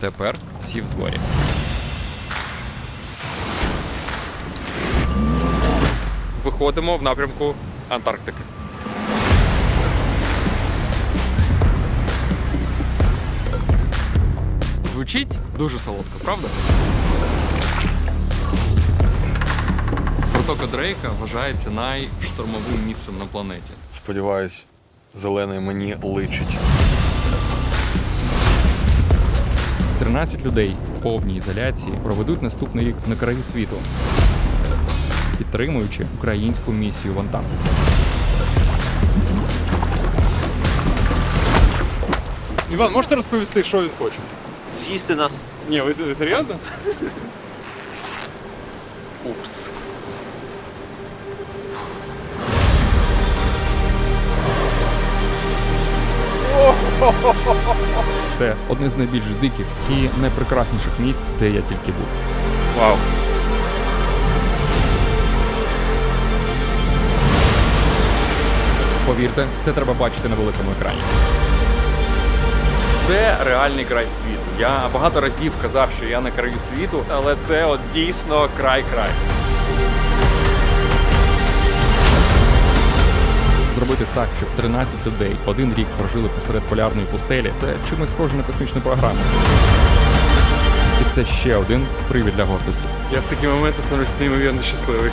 Тепер всі в зборі. Виходимо в напрямку Антарктики. Звучить дуже солодко, правда? Протока Дрейка вважається найштормовим місцем на планеті. Сподіваюсь, зелений мені личить. 13 людей в повній ізоляції проведуть наступний рік на краю світу, підтримуючи українську місію в Антарктиці. Іван, можете розповісти, що він хоче? З'їсти нас. Ні, ви, ви серйозно? Упс. Це одне з найбільш диких і найпрекрасніших місць, де я тільки був. Вау. Повірте, це треба бачити на великому екрані. Це реальний край світу. Я багато разів казав, що я на краю світу, але це от дійсно край-край. Зробити так, щоб 13 людей один рік прожили посеред полярної пустелі, це чимось схоже на космічну програму. І це ще один привід для гордості. Я в такі моменти становлюсь неймовірно щасливий.